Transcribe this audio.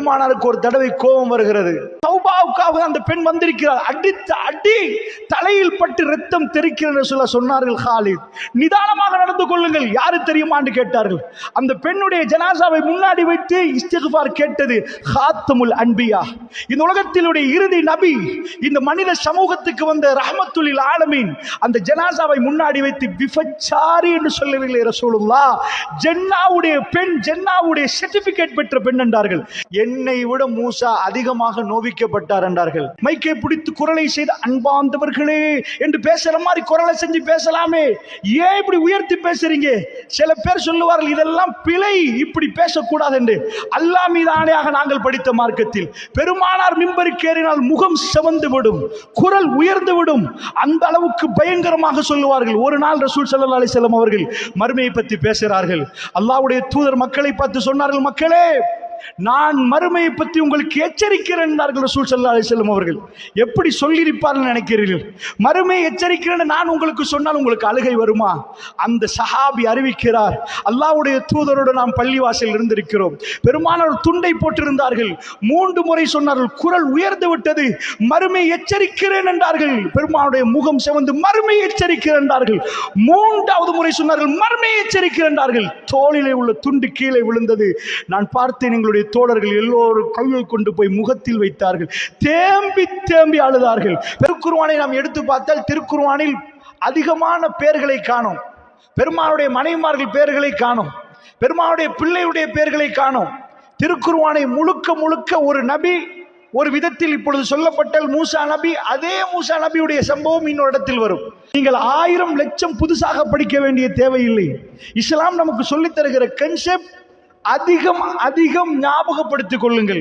பெருமானாருக்கு ஒரு தடவை கோபம் வருகிறது. சௌபாவுக்காக அந்த பெண் வந்திருக்கிறார் அடித்த அடி தலையில் பட்டு ரத்தம் தெரிக்கிறது சொல்ல சொன்னார்கள் ஹாலித் நிதானமாக நடந்து கொள்ளுங்கள். யாரு தெரியுமான்னு கேட்டார்கள். அந்த பெண்ணுடைய ஜனாசாவை முன்னாடி வைத்து இஸ்திகுபார் கேட்டது ஹாத்தமுல் அன்பியா. இந்த உலகத்தினுடைய இறுதி நபி இந்த மனித சமூகத்துக்கு வந்த ரஹமத்துலில் ஆலமீன் அந்த ஜனாசாவை முன்னாடி வைத்து விபச்சாரி என்று சொல்லவில்லை ரசூலுல்லா ஜென்னாவுடைய பெண் ஜென்னாவுடைய சர்டிபிகேட் பெற்ற பெண் என்றார்கள். என் என்னை விட மூசா அதிகமாக நோவிக்கப்பட்டார் என்றார்கள். மைக்கை பிடித்து குரலை செய்து அன்பாந்தவர்களே என்று பேசுற மாதிரி குரலை செஞ்சு பேசலாமே. ஏன் இப்படி உயர்த்தி பேசுறீங்க? சில பேர் சொல்லுவார்கள் இதெல்லாம் பிழை இப்படி பேசக்கூடாது என்று. அல்லாஹ் மீது ஆணையாக நாங்கள் படித்த மார்க்கத்தில் பெருமானார் மிம்பருக்கேறினால் முகம் சிவந்து விடும் குரல் உயர்ந்து விடும். அந்த அளவுக்கு பயங்கரமாக சொல்லுவார்கள். ஒரு நாள் ரசூல் சல்லா அலிசல்லம் அவர்கள் மறுமையை பற்றி பேசுகிறார்கள். அல்லாவுடைய தூதர் மக்களை பார்த்து சொன்னார்கள் மக்களே நான் மறுமையை பற்றி உங்களுக்கு எச்சரிக்கிறேன் என்றார்கள் ரசூல் ஸல்லல்லாஹு அலைஹி அவர்கள். எப்படி சொல்லியிருப்பார்கள் நினைக்கிறீர்கள்? மறுமையை எச்சரிக்கிறேன் நான் உங்களுக்கு சொன்னால் உங்களுக்கு அழுகை வருமா? அந்த சஹாபி அறிவிக்கிறார் அல்லாவுடைய தூதரோடு நாம் பள்ளிவாசல் இருந்திருக்கிறோம். பெருமானார் துண்டை போட்டிருந்தார்கள். மூன்று முறை சொன்னார்கள் குரல் உயர்ந்து விட்டது. மறுமை எச்சரிக்கிறேன் என்றார்கள். பெருமானுடைய முகம் சிவந்து மறுமை எச்சரிக்கிறேன் என்றார்கள். மூன்றாவது முறை சொன்னார்கள் மறுமை எச்சரிக்கிறேன் என்றார்கள். தோளிலே உள்ள துண்டு கீழே விழுந்தது. நான் பார்த்தேன் எங்களுடைய தோழர்கள் எல்லோரும் கையை கொண்டு போய் முகத்தில் வைத்தார்கள். தேம்பி தேம்பி அழுதார்கள். திருக்குருவானை நாம் எடுத்து பார்த்தால் திருக்குருவானில் அதிகமான பெயர்களை காணோம். பெருமானுடைய மனைவிமார்கள் பெயர்களை காணும். பெருமானுடைய பிள்ளையுடைய பெயர்களை காணோம். திருக்குருவானை முழுக்க முழுக்க ஒரு நபி ஒரு விதத்தில் இப்பொழுது சொல்லப்பட்டால் மூசா நபி அதே மூசா நபியுடைய சம்பவம் இன்னொரு இடத்தில் வரும். நீங்கள் ஆயிரம் லட்சம் புதுசாக படிக்க வேண்டிய தேவையில்லை. இஸ்லாம் நமக்கு சொல்லித் தருகிற கன்செப்ட் அதிகம் அதிகம் ஞாபகப்படுத்திக் கொள்ளுங்கள்.